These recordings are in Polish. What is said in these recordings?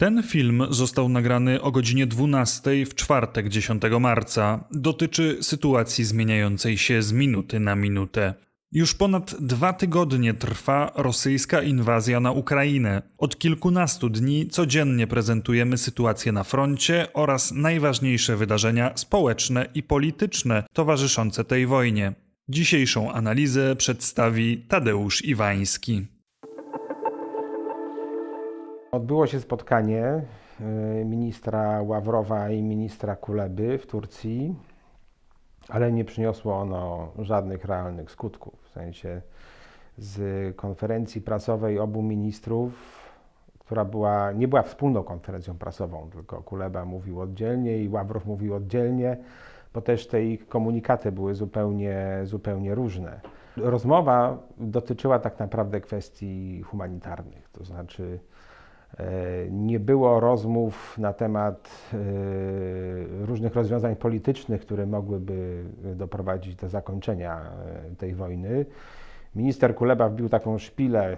Ten film został nagrany o godzinie 12 w czwartek 10 marca. Dotyczy sytuacji zmieniającej się z minuty na minutę. Już ponad dwa tygodnie trwa rosyjska inwazja na Ukrainę. Od kilkunastu dni codziennie prezentujemy sytuację na froncie oraz najważniejsze wydarzenia społeczne i polityczne towarzyszące tej wojnie. Dzisiejszą analizę przedstawi Tadeusz Iwański. Odbyło się spotkanie y, ministra Ławrowa i ministra Kuleby w Turcji, ale nie przyniosło ono żadnych realnych skutków. W sensie z konferencji prasowej obu ministrów, która była, nie była wspólną konferencją prasową, tylko Kuleba mówił oddzielnie i Ławrow mówił oddzielnie, bo też te ich komunikaty były zupełnie, zupełnie różne. Rozmowa dotyczyła tak naprawdę kwestii humanitarnych, to znaczy nie było rozmów na temat e, różnych rozwiązań politycznych, które mogłyby doprowadzić do zakończenia e, tej wojny. Minister Kuleba wbił taką szpilę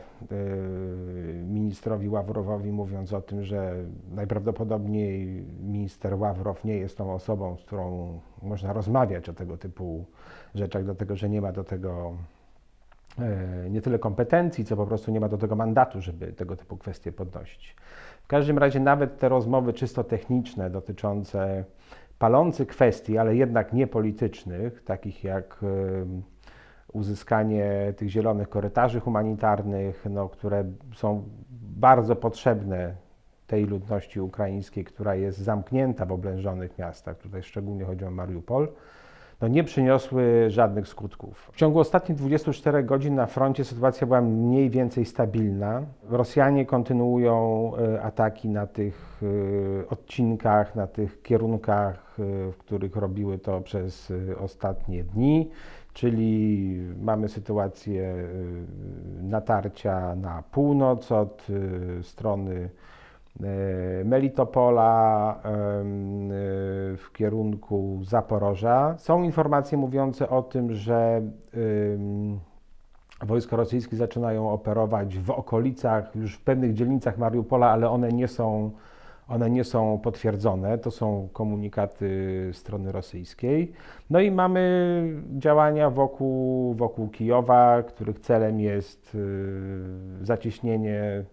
ministrowi Ławrowowi, mówiąc o tym, że najprawdopodobniej minister Ławrow nie jest tą osobą, z którą można rozmawiać o tego typu rzeczach, dlatego że nie ma do tego E, nie tyle kompetencji, co po prostu nie ma do tego mandatu, żeby tego typu kwestie podnosić. W każdym razie nawet te rozmowy czysto techniczne dotyczące palących kwestii, ale jednak niepolitycznych, takich jak e, uzyskanie tych zielonych korytarzy humanitarnych, no, które są bardzo potrzebne tej ludności ukraińskiej, która jest zamknięta w oblężonych miastach, tutaj szczególnie chodzi o Mariupol, no nie przyniosły żadnych skutków. W ciągu ostatnich 24 godzin na froncie sytuacja była mniej więcej stabilna. Rosjanie kontynuują e, ataki na tych e, odcinkach, na tych kierunkach, e, w których robiły to przez ostatnie dni, czyli mamy sytuację natarcia na północ od strony Melitopola w kierunku Zaporoża. Są informacje mówiące o tym, że wojska rosyjskie zaczynają operować w okolicach, już w pewnych dzielnicach Mariupola, ale one nie są, one nie są potwierdzone. To są komunikaty strony rosyjskiej. No i mamy działania wokół, wokół Kijowa, których celem jest y, zacieśnienie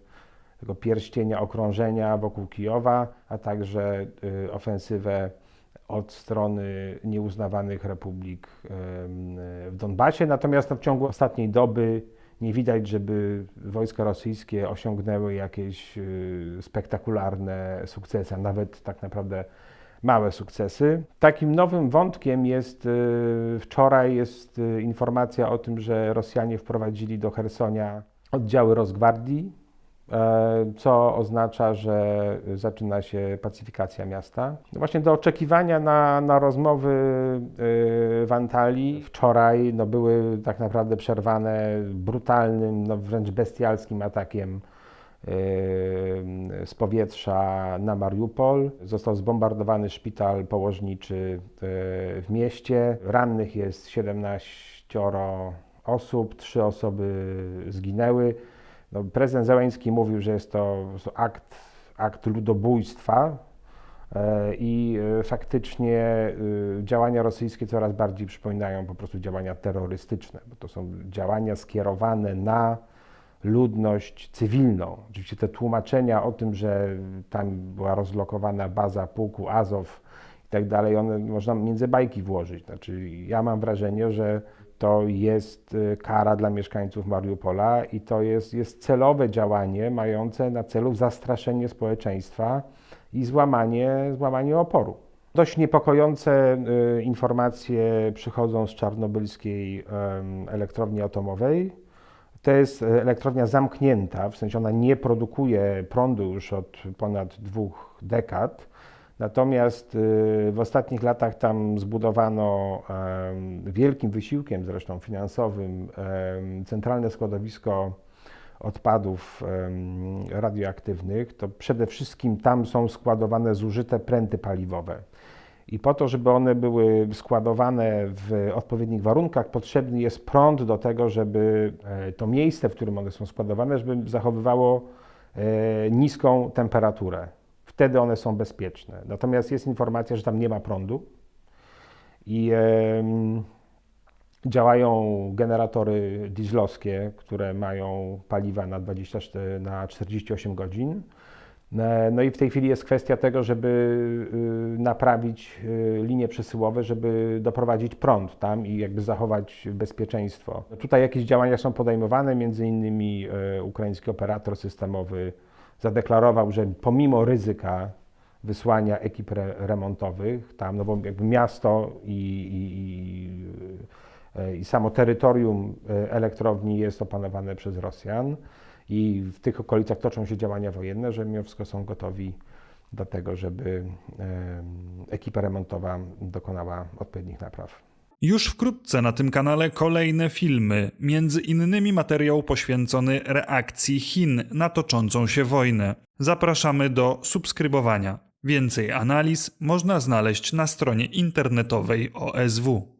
tego pierścienia okrążenia wokół Kijowa, a także y, ofensywę od strony nieuznawanych republik w Donbasie. Natomiast no, w ciągu ostatniej doby nie widać, żeby wojska rosyjskie osiągnęły jakieś y, spektakularne sukcesy, a nawet tak naprawdę małe sukcesy. Takim nowym wątkiem jest y, wczoraj jest informacja o tym, że Rosjanie wprowadzili do Hersonia oddziały Rosgwardii co oznacza, że zaczyna się pacyfikacja miasta. No właśnie do oczekiwania na, na rozmowy e, w Antalii wczoraj no były tak naprawdę przerwane brutalnym, no wręcz bestialskim atakiem e, z powietrza na Mariupol. Został zbombardowany szpital położniczy w mieście. Rannych jest 17 osób, trzy osoby zginęły. No, prezydent Zeleński mówił, że jest to akt, akt ludobójstwa e, i e, faktycznie e, działania rosyjskie coraz bardziej przypominają po prostu działania terrorystyczne, bo to są działania skierowane na ludność cywilną. Oczywiście te tłumaczenia o tym, że tam była rozlokowana baza pułku Azow i tak dalej, one można między bajki włożyć. Znaczy, ja mam wrażenie, że to jest y, kara dla mieszkańców Mariupola i to jest, jest celowe działanie mające na celu zastraszenie społeczeństwa i złamanie, złamanie oporu. Dość niepokojące y, informacje przychodzą z czarnobylskiej elektrowni atomowej. To jest elektrownia zamknięta, w sensie ona nie produkuje prądu już od ponad dwóch dekad. Natomiast y, w ostatnich latach tam zbudowano wielkim wysiłkiem, zresztą finansowym, centralne składowisko odpadów radioaktywnych. To przede wszystkim tam są składowane zużyte pręty paliwowe. I po to, żeby one były składowane w odpowiednich warunkach, potrzebny jest prąd do tego, żeby e, to miejsce, w którym one są składowane, żeby zachowywało e, niską temperaturę. Wtedy one są bezpieczne. Natomiast jest informacja, że tam nie ma prądu i em, działają generatory dieslowskie, które mają paliwa na, 24, na 48 godzin. E, No i w tej chwili jest kwestia tego, żeby y, naprawić y, linie przesyłowe, żeby doprowadzić prąd tam i jakby zachować bezpieczeństwo. Tutaj jakieś działania są podejmowane, między innymi e, ukraiński operator systemowy zadeklarował, że pomimo ryzyka wysłania ekip re remontowych tam, no bo jakby miasto i, i, i, e, i samo terytorium e, elektrowni jest opanowane przez Rosjan i w tych okolicach toczą się działania wojenne, że mimo wszystko są gotowi do tego, żeby em, ekipa remontowa dokonała odpowiednich napraw. Już wkrótce na tym kanale kolejne filmy, między innymi materiał poświęcony reakcji Chin na toczącą się wojnę. Zapraszamy do subskrybowania. Więcej analiz można znaleźć na stronie internetowej OSW.